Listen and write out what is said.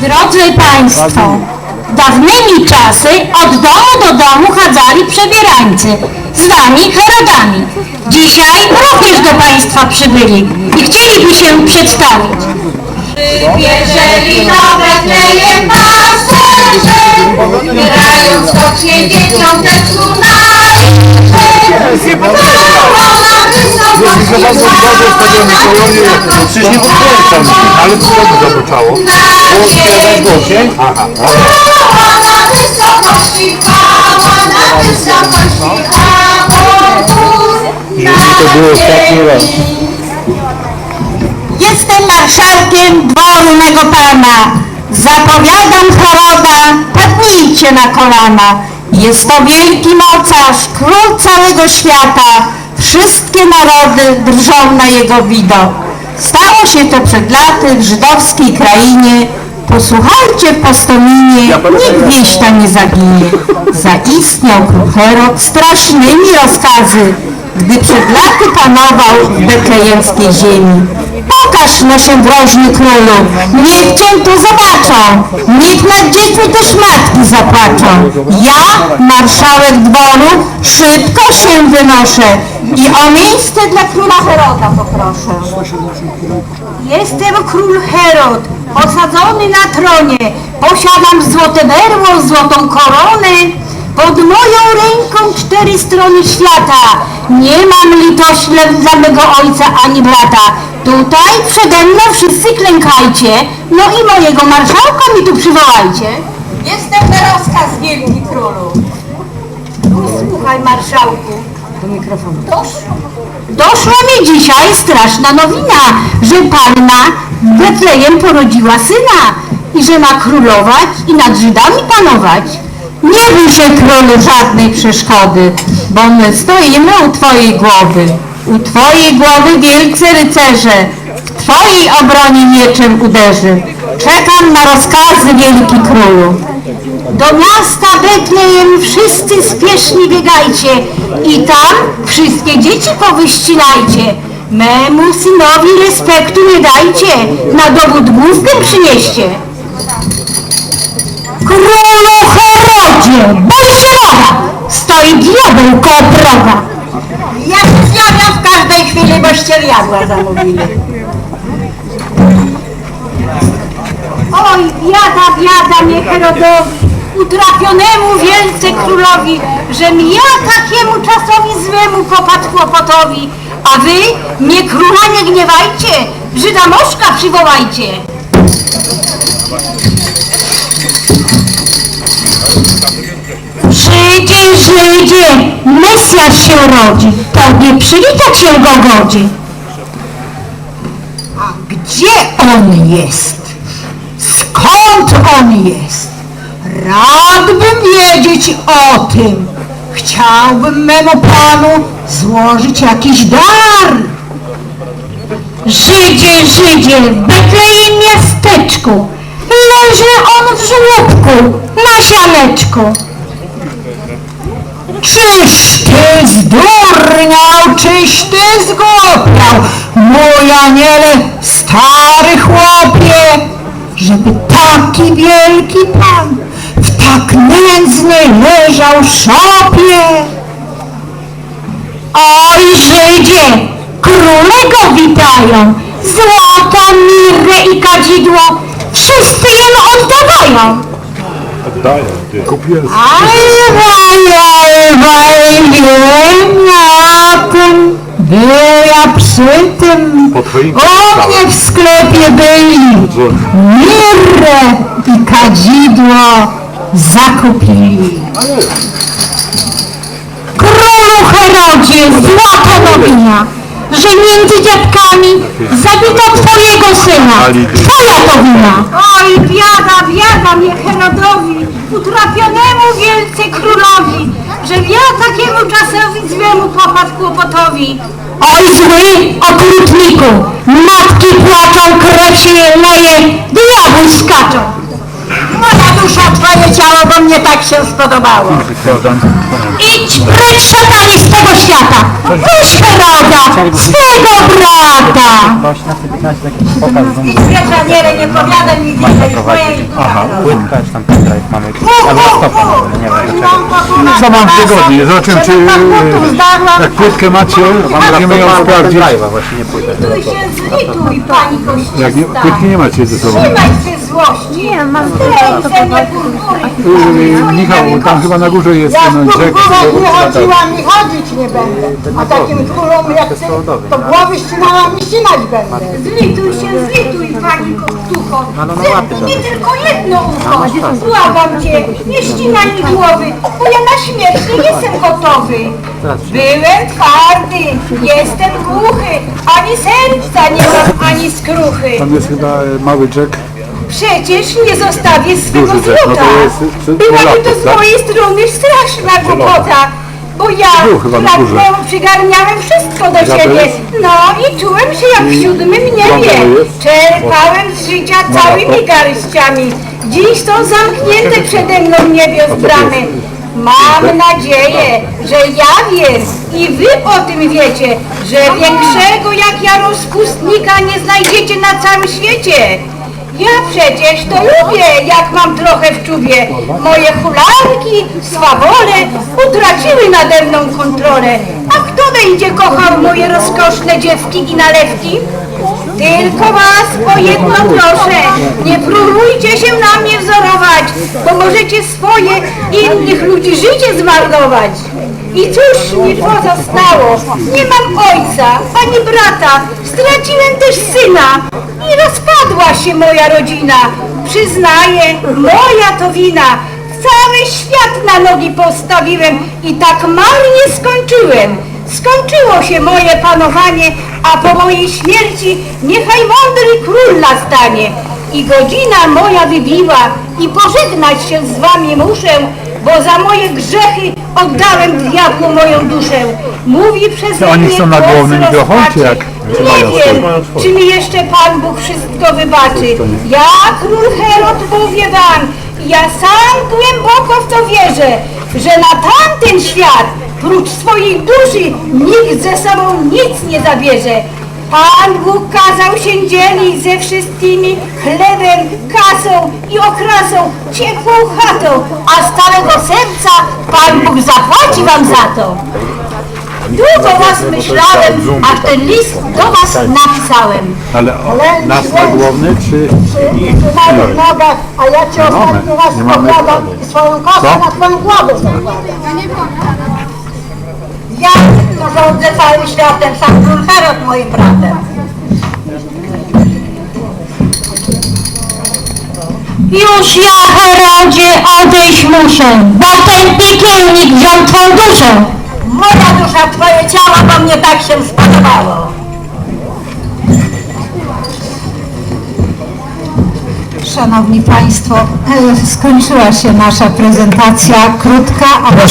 Drodzy Państwo, dawnymi czasy od domu do domu chadzali przebierańcy, zwani Herodami. Dzisiaj również do Państwa przybyli i chcieliby się przedstawić. Jeżeli do Betlejem pasterze, grają skocznie dzieciąteczku naliczy. Wysokości, brawo na wysokości, Przecież nie podkręcam, ale to zaboczało? Było śpiewać głosie? Aha. brawo na wysokości, brawo na wysokości, brawo To było ostatni raz. Jestem marszałkiem dworu mego pana. Zapowiadam choroba, padnijcie na kolana. Jest to wielki mocarz, król całego świata. Wszystkie narody drżą na jego widok. Stało się to przed laty w żydowskiej krainie. Posłuchajcie postominie, nikt wieś tam nie zaginie. Zaistniał król Herod strasznymi rozkazy, gdy przed laty panował w betlejemskiej ziemi. Pokaż się drożny królu, niech cię tu zobaczą, niech nad dziećmi też matki zapłaczą. Ja, marszałek dworu, szybko się wynoszę i o miejsce dla króla Heroda poproszę. Jestem król Herod, osadzony na tronie. Posiadam złote berło, złotą koronę. Pod moją ręką cztery strony świata. Nie mam litości dla mego ojca ani brata. Tutaj przede mną wszyscy klękajcie. No i mojego marszałka mi tu przywołajcie. Jestem na rozkaz, wielki królu. Słuchaj, marszałku. Do mikrofonu. Doszło. Doszła mi dzisiaj straszna nowina, że panna w Betlejem porodziła syna i że ma królować i nad Żydami panować. Nie bój się królu żadnej przeszkody, bo my stoimy u twojej głowy. U twojej głowy wielcy rycerze, w twojej obronie mieczem uderzy. Czekam na rozkazy wielki królu. Do miasta Betlejem wszyscy spiesznie biegajcie i tam wszystkie dzieci powyścinajcie. Memu synowi respektu nie dajcie, na dowód główkę przynieście. Królu Herodzie, się Boga, stoi diabeł koło proga. Ja zjawiam w każdej chwili, boście diabła zamówili. Oj, biada, biada mnie Herodowi, utrafionemu wielce królowi, żem ja takiemu czasowi złemu popadł kłopotowi, a wy mnie króla nie gniewajcie, Żyda Moszka przywołajcie. Żydzie, Żydzie, Mesjasz się rodzi, tobie przywitać się go godzi. A gdzie on jest? Skąd on jest? Radbym wiedzieć o tym. Chciałbym memu panu złożyć jakiś dar. Żydzie, Żydzie, w Betlejem miasteczku, leży on w żłobku, na sianeczku. Czyś ty zdurniał, czyś ty zgłupiał, mój aniele, stary chłopie, żeby taki wielki pan w tak nędznej leżał szopie. Oj Żydzie, króle go witają, złoto, mirrę i kadzidło, wszyscy jemu oddawają. Oddaję, ty. Kupiłem wiem ja tym, była przy tym, Po twoim o mnie w sklepie byli, mirrę i kadzidło zakupili. Królu Herodzie, złota nowina, że między dziadkami zabito twojego syna. Twoja to wina. Oj, biada, biada mnie Herodowi, utrafionemu wielce królowi, że ja takiemu czasowi złemu popadł kłopotowi. Oj, zły okrutniku, matki płaczą, krew się leje, diabły skaczą. Moja dusza, twoje ciało, bo mnie tak się spodobało. Idź precz szatanie z tego świata! Weź Heroda, swego brata! Ktoś na sobie nasz taki pokaz Aniele, nie powiadaj mi więcej swojej Aha, płytka czy tam pendrive mamy. Albo stopa, nie wiem dlaczego. Co mam w tygodniu? Zobaczymy, czy e, jak płytkę macie, będziemy ją sprawdzić. Właśnie, nie płytę. Zlituj się, zlituj, pani koścista. Jak nie, płytki nie macie ze sobą. Trzymaj się złości. Nie, mam purpury. Yy, Michał, tam chyba na górze jest Ja ten w rzek. kurwach nie chodziłam i chodzić nie będę. A takim kurwom jak ty, to głowy ścinałam i ścinać będę. Zlituj się, zlituj, pani Koptucho. no, no, łapy nie tylko jedno ucho. Błagam cię, nie ścinaj mi głowy, bo ja na śmierć nie jestem gotowy. Byłem twardy, jestem głuchy, ani serca nie mam, ani skruchy. Tam jest chyba e, mały jack. Przecież nie zostawię swego Duży rzecz, no to złota. jest, Byłaby to Polaków, z tak? mojej strony straszna głupota. Bo ja Był chyba na górze. pragnęłam, przygarniałem wszystko do siebie. No i czułem się jak w siódmym niebie. Jest? Czerpałem z życia całymi garściami. Dziś są zamknięte przede mną niebios bramy. Mam nadzieję, że ja wiem i wy o tym wiecie, że większego jak ja rozpustnika nie znajdziecie na całym świecie. Ja przecież to lubię, jak mam trochę w czubie. Moje hulanki, swawole utraciły nade mną kontrolę. A kto będzie kochał moje rozkoszne dziewki i nalewki? Tylko was o jedno proszę, nie próbujcie się na mnie wzorować, bo możecie swoje innych ludzi życie zmarnować. I cóż mi pozostało? Nie mam ojca, ani brata, straciłem też syna i rozpadła się moja rodzina. Przyznaję, moja to wina. Cały świat na nogi postawiłem i tak marnie skończyłem. Skończyło się moje panowanie, a po mojej śmierci niechaj mądry król nastanie. I godzina moja wybiła i pożegnać się z wami muszę, bo za moje grzechy oddałem diabłu moją duszę. Mówi przeze Oni mnie są na głównym jak? Mają Nie wiem, czy mi jeszcze Pan Bóg wszystko wybaczy. Ja, król Herod, mówię wam, ja sam głęboko w to wierzę, że na tamten świat, prócz swojej duszy, nikt ze sobą nic nie zabierze. Pan Bóg kazał się dzielić ze wszystkimi chlebem, kasą i okrasą, ciepłą chatą, a z całego serca Pan Bóg zapłaci wam za to. Długo was myślałem, aż ten list do was napisałem. Ale o, nas na główny, czy... Na moich nogach, a ja ci ostatni raz nie mamy pokładam i swoją kosę Co? na twoją głowę zakładam. Ja to rządzę całym światem, sam król Herod moim bratem. Już ja, Herodzie, odejść muszę, bo ten piekielnik wziął twą duszę. Moja dusza, twoje ciało, bo mnie tak się spodobało. Szanowni Państwo, e, skończyła się nasza prezentacja, krótka, ale